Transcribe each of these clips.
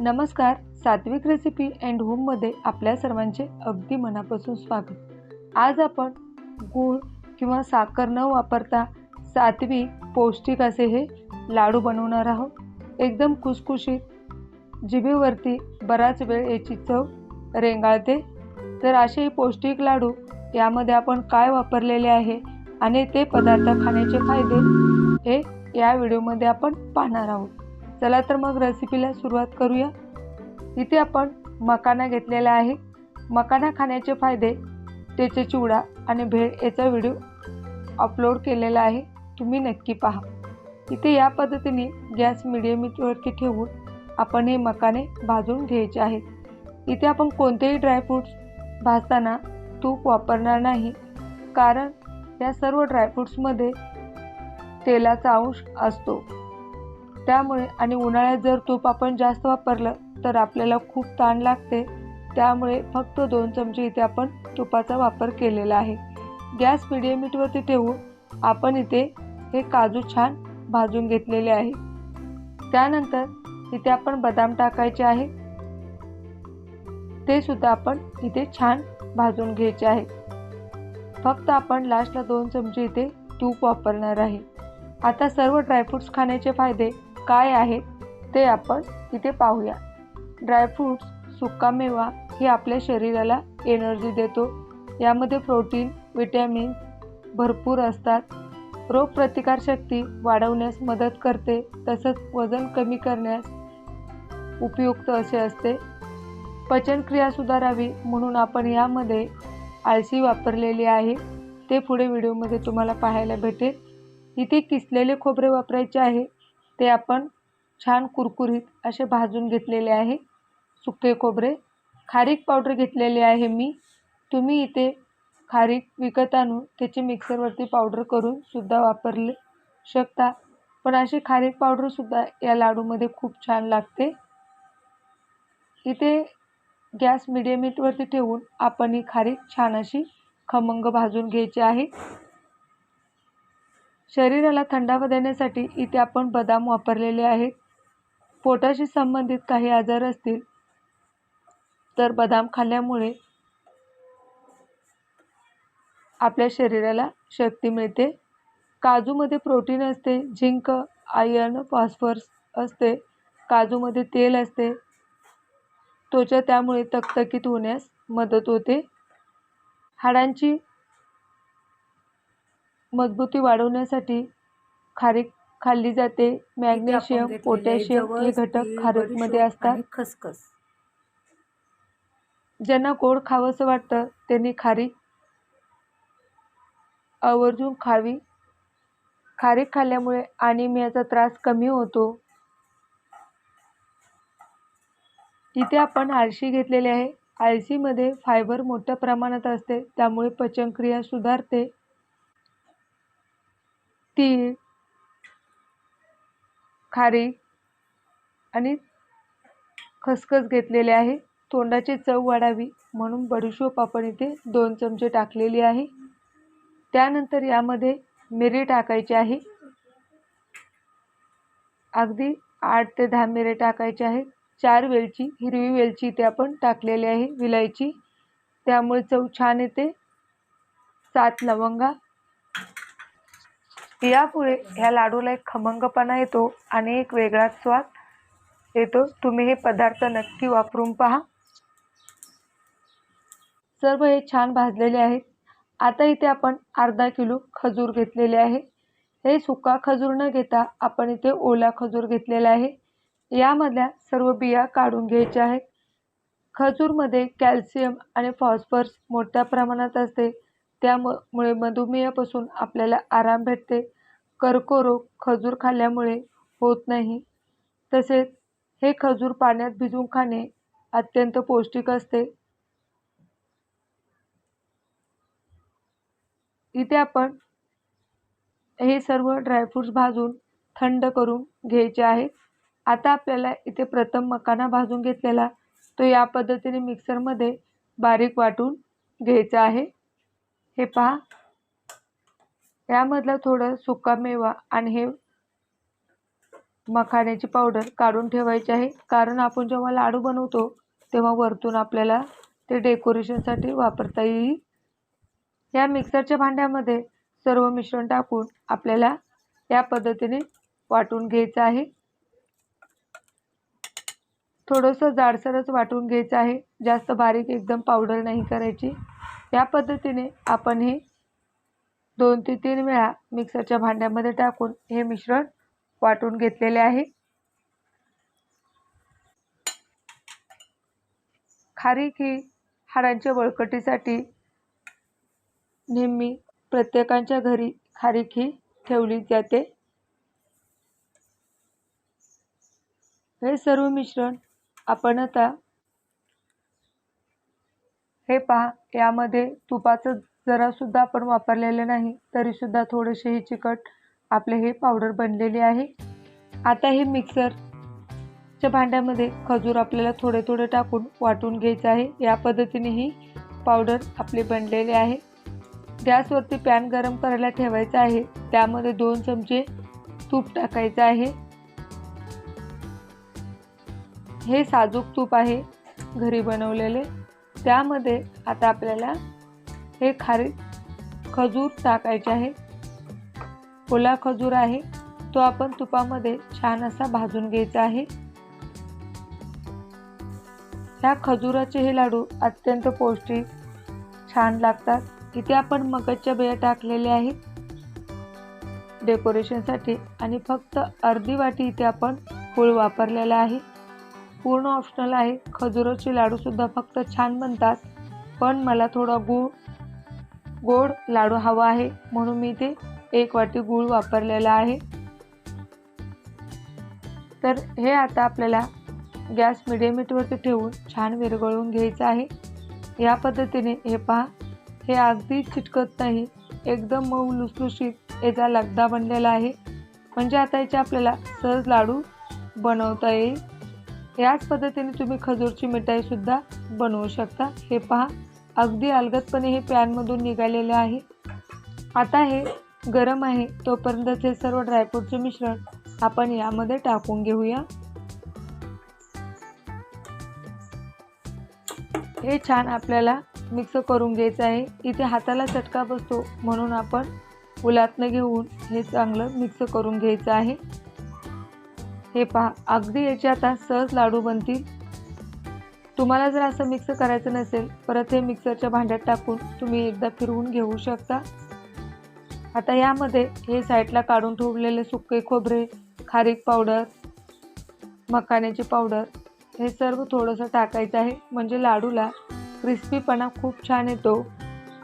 नमस्कार सात्विक recipe and होममध्ये आपल्या सर्वांचे अगदी मनापासून स्वागत. आज आपण गूळ किंवा साखर न वापरता सात्विक पौष्टिक असे हे लाडू बनवणार आहोत. एकदम खुसखुशीत जिभेवरती बराच वेळ याची चव रेंगाळते. तर असे पौष्टिक लाडू यामध्ये आपण काय वापरलेले आहे आणि ते पदार्थ खाण्याचे फायदे हे या व्हिडिओमध्ये आपण पाहणार आहोत. चला तर मग रेसिपीला सुरुवात करूया. इथे आपण मकाना घेतलेला आहे. मकाना खाण्याचे फायदे त्याचे चिवडा आणि भेळ याचा व्हिडिओ अपलोड केलेला आहे. तुम्ही नक्की पहा. इथे या पद्धतीने गॅस मिडियमवरती ठेवून आपण हे मकाने भाजून घ्यायचे आहेत. इथे आपण कोणतेही ड्रायफ्रूट्स भाजताना तूप वापरणार नाही. कारण या सर्व ड्रायफ्रूट्समध्ये तेलाचा अंश असतो. त्यामुळे आणि उन्हाळ्यात जर तूप आपण जास्त वापरलं तर आपल्याला खूप ताण लागते. त्यामुळे फक्त दोन चमचे इथे आपण तुपाचा वापर केलेला आहे. गॅस मिडियम हीटवरती ठेवून आपण इथे हे काजू छान भाजून घेतलेले आहे. त्यानंतर इथे आपण बदाम टाकायचे आहे. ते सुद्धा आपण इथे छान भाजून घ्यायचे आहे. फक्त आपण लास्टला दोन चमचे इथे तूप वापरणार आहे. आता सर्व ड्रायफ्रूट्स खाण्याचे फायदे काय आहेत ते आपण इथे पाहूया. ड्रायफ्रूट्स सुकामेवा हे आपल्या शरीराला एनर्जी देतो. यामध्ये प्रोटीन विटॅमिन भरपूर असतात. रोगप्रतिकारशक्ती वाढवण्यास मदत करते. तसंच वजन कमी करण्यास उपयुक्त असे असते. पचनक्रिया सुधारावी म्हणून आपण यामध्ये आळशी वापरलेली आहे. ते पुढे व्हिडिओमध्ये तुम्हाला पाहायला भेटेल. इथे किसलेले खोबरे वापरायचे आहे. ते आपण छान कुरकुरीत असे भाजून घेतलेले आहे. सुके खोबरे. खारीक पावडर घेतलेले आहे मी. तुम्ही इथे खारीक विकत आणून त्याची मिक्सरवरती पावडर करून सुद्धा वापरले शकता. पण अशी खारीक पावडरसुद्धा या लाडूमध्ये खूप छान लागते. इथे गॅस मिडियम हीटवरती ठेवून आपण ही खारीक छान अशी खमंग भाजून घ्यायची आहे. शरीराला थंडावा देण्यासाठी इथे आपण बदाम वापरलेले आहेत. पोटाशी संबंधित काही आजार असतील तर बदाम खाल्ल्यामुळे आपल्या शरीराला शक्ती मिळते. काजूमध्ये प्रोटीन असते झिंक आयर्न फॉस्फरस असते काजूमध्ये तेल असते. त्वचा त्यामुळे तकतकीत होण्यास मदत होते. हाडांची मजबूती वाढवण्यासाठी खारीक खाल्ली जाते. मॅग्नेशियम पोटॅशियम हे घटक खारीकमध्ये असतात. खसखस. ज्यांना गोड खावंसं वाटतं त्यांनी खारीक आवर्जून खावी. खारीक खाल्ल्यामुळे अनिमियाचा त्रास कमी होतो. इथे आपण आळशी घेतलेली आहे. आळशीमध्ये फायबर मोठ्या प्रमाणात असते त्यामुळे पचनक्रिया सुधारते. तीळ खारीक आणि खसखस घेतलेले आहे. तोंडाची चव वाढावी म्हणून बडीशोप आपण इथे दोन चमचे टाकलेली आहे. त्यानंतर यामध्ये मिरी टाकायची आहे. अगदी आठ ते दहा मिरे टाकायचे आहेत चार वेलची हिरवी वेलची इथे आपण टाकलेली आहे विलायची. त्यामुळे चव छान येते. सात लवंगा यापुढे ह्या लाडूला एक खमंगपणा येतो आणि एक वेगळाच स्वाद येतो. तुम्ही हे पदार्थ नक्की वापरून पहा. सर्व हे छान भाजलेले आहेत. आता इथे आपण अर्धा किलो खजूर घेतलेले आहे. हे सुका खजूर न घेता आपण इथे ओला खजूर घेतलेला आहे. यामधल्या सर्व बिया काढून घ्यायच्या आहेत. खजूरमध्ये कॅल्शियम आणि फॉस्फरस मोठ्या प्रमाणात असते. त्यामुळे मधुमेहापासून आपल्याला आराम भेटते. कर्करोग खजूर खाल्ल्यामुळे होत नाही. तसेच हे खजूर पाण्यात भिजवून खाणे अत्यंत पौष्टिक असते. इथे आपण हे सर्व ड्रायफ्रूट्स भाजून थंड करून घ्यायचे आहेत. आता आपल्याला इथे प्रथम मकाना भाजून घेतलेला तो या पद्धतीने मिक्सरमध्ये बारीक वाटून घ्यायचा आहे. हे पहा. यामधला थोडं सुका मेवा आणि हे मखाण्याची पावडर काढून ठेवायची आहे. कारण आपण जेव्हा लाडू बनवतो तेव्हा वरतून आपल्याला ते डेकोरेशनसाठी वापरता येईल. या मिक्सरच्या भांड्यामध्ये सर्व मिश्रण टाकून आपल्याला या पद्धतीने वाटून घ्यायचं आहे. थोडंसं जाडसरच वाटून घ्यायचं आहे. जास्त बारीक एकदम पावडर नाही करायची. या पद्धतीने आपण हे दोन ते तीन वेळा मिक्सरच्या भांड्यामध्ये टाकून हे मिश्रण वाटून घेतलेले आहे. खारीक ही हाडांच्या बळकटीसाठी नेहमी प्रत्येकाच्या घरी खारीक ही ठेवली जाते. हे सर्व मिश्रण आपण आता हे पहा यामध्ये तुपाचं जरासुद्धा आपण वापरलेलं नाही तरीसुद्धा थोडेसे हे चिकट आपले हे पावडर बनलेले आहे. आता हे मिक्सरच्या भांड्यामध्ये खजूर आपल्याला थोडे थोडे टाकून वाटून घ्यायचं आहे. या पद्धतीने ही पावडर आपले बनलेले आहे. गॅसवरती पॅन गरम करायला ठेवायचा आहे. त्यामध्ये दोन चमचे तूप टाकायचं आहे. हे साजूक तूप आहे घरी बनवलेले. त्यामध्ये आता आपल्याला हे खारी खजूर टाकायचे आहे. ओला खजूर आहे तो आपण तुपामध्ये छान असा भाजून घ्यायचा आहे. ह्या खजुराचे हे लाडू अत्यंत पौष्टिक छान लागतात. इथे आपण मगजच्या बिया टाकलेल्या आहेत. डेकोरेशनसाठी आणि फक्त अर्धी वाटी इथे आपण फूळ वापरलेला आहे. पूर्ण ऑप्शनल आहे. खजुराचे लाडूसुद्धा फक्त छान बनतात. पण मला थोडा गूळ गोड लाडू हवा आहे. म्हणून मी ते एक वाटी गूळ वापरलेला आहे. तर हे आता आपल्याला गॅस मिडियम हीटवरती ठेवून छान विरघळून घ्यायचं आहे. या पद्धतीने हे पहा. हे अगदी चिटकत नाही. एकदम मऊ लुसलुशीत याचा लगदा बनलेला आहे. म्हणजे आता याचे आपल्याला सहज लाडू बनवता येईल. याच पद्धतीने तुम्ही खजूरची मिठाईसुद्धा बनवू शकता. हे पहा अगदी अलगदपणे हे पॅनमधून निघालेले आहे. आता हे गरम आहे तोपर्यंत हे सर्व ड्रायफ्रूटचे मिश्रण आपण यामध्ये टाकून घेऊया. हे छान आपल्याला मिक्स करून घ्यायचं आहे. इथे हाताला चटका बसतो म्हणून आपण उलातनं घेऊन हे चांगलं मिक्स करून घ्यायचं आहे. हे पहा अगदी याचे आता सहज लाडू बनतील. तुम्हाला जर असं मिक्स करायचं नसेल परत हे मिक्सरच्या भांड्यात टाकून तुम्ही एकदा फिरवून घेऊ शकता. आता यामध्ये हे साईडला काढून ठेवलेले सुके खोबरे खारीक पावडर मखाण्याची पावडर हे सर्व थोडंसं टाकायचं आहे. म्हणजे लाडूला क्रिस्पीपणा खूप छान येतो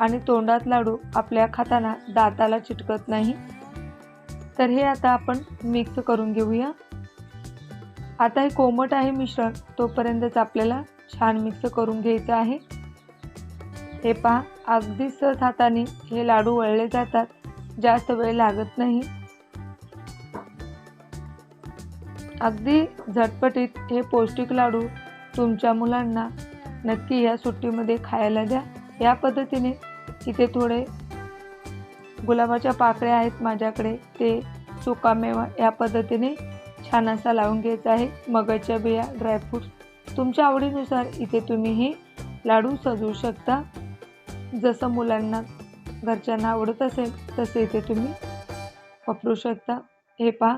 आणि तोंडात लाडू आपल्या खाताना दाताला चिटकत नाही. तर हे आता आपण मिक्स करून घेऊया. आता हे कोमट आहे मिश्रण तोपर्यंतच आपल्याला छान मिक्स करून घ्यायचं आहे. हे पहा अगदी सहज हाताने हे लाडू वळले जातात. जास्त वेळ लागत नाही. अगदी झटपटीत हे पौष्टिक लाडू तुमच्या मुलांना नक्की या सुट्टीमध्ये खायला द्या. या पद्धतीने इथे थोडे गुलाबाच्या पाकळ्या आहेत माझ्याकडे. ते सुकामेवा या पद्धतीने छान असा लावून घ्यायचा आहे. मगजच्या बिया ड्रायफ्रूट्स तुमच्या आवडीनुसार इथे तुम्ही हे लाडू सजवू शकता. जसं मुलांना घरच्यांना आवडत असेल तसे इथे तुम्ही वापरू शकता. हे पहा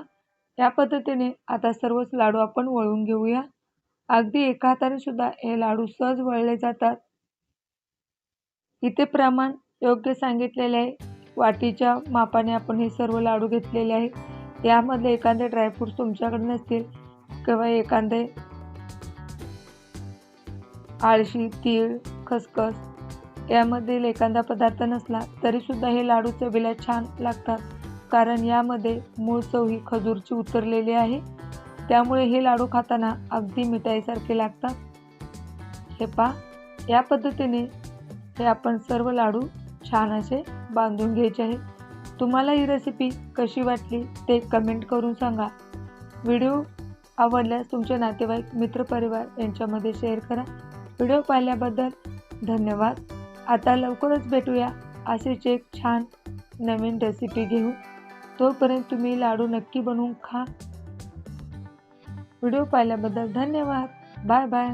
या पद्धतीने आता सर्वच लाडू आपण वळून घेऊया. अगदी एका हाताने सुद्धा हे लाडू सहज वळले जातात. इथे प्रमाण योग्य सांगितलेले आहे. वाटीच्या मापाने आपण हे सर्व लाडू घेतलेले आहेत. यामधले एखादे ड्रायफ्रूट्स तुमच्याकडे नसतील किंवा एखादे आळशी तीळ खसखस यामधील एखादा पदार्थ नसला तरीसुद्धा हे लाडू चवीला छान लागतात. कारण यामध्ये मूळ चव ही खजूरची उतरलेली आहे. त्यामुळे हे लाडू खाताना अगदी मिठाईसारखे लागतात. हे पा या पद्धतीने हे आपण सर्व लाडू छान असे बांधून घ्यायचे आहे तुम्हाला ही रेसिपी कशी वाटली ते कमेंट करून सांगा. व्हिडिओ आवडल्यास तुमचे नातेवाईक मित्रपरिवार यांच्यामध्ये शेअर करा. व्हिडिओ पाहिल्याबद्दल धन्यवाद. आता लवकरच भेटूया असेच एक छान नवीन रेसिपी घेऊ तोपर्यंत तुम्ही लाडू नक्की बनवून खा. व्हिडिओ पाहिल्याबद्दल धन्यवाद. बाय बाय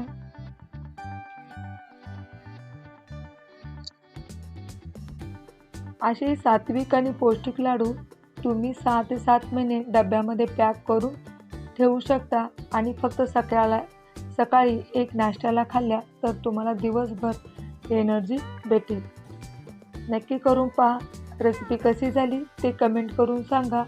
असे सात्विक आणि पौष्टिक लाडू तुम्ही सहा ते सात महिने डब्यामध्ये पॅक करून ठेवू शकता आणि फक्त सकाळला सकाळी एक नाश्त्याला खाल्ल्या तर तुम्हाला दिवसभर एनर्जी भेटेल. नक्की करून पहा रेसिपी कशी झाली ते कमेंट करून सांगा.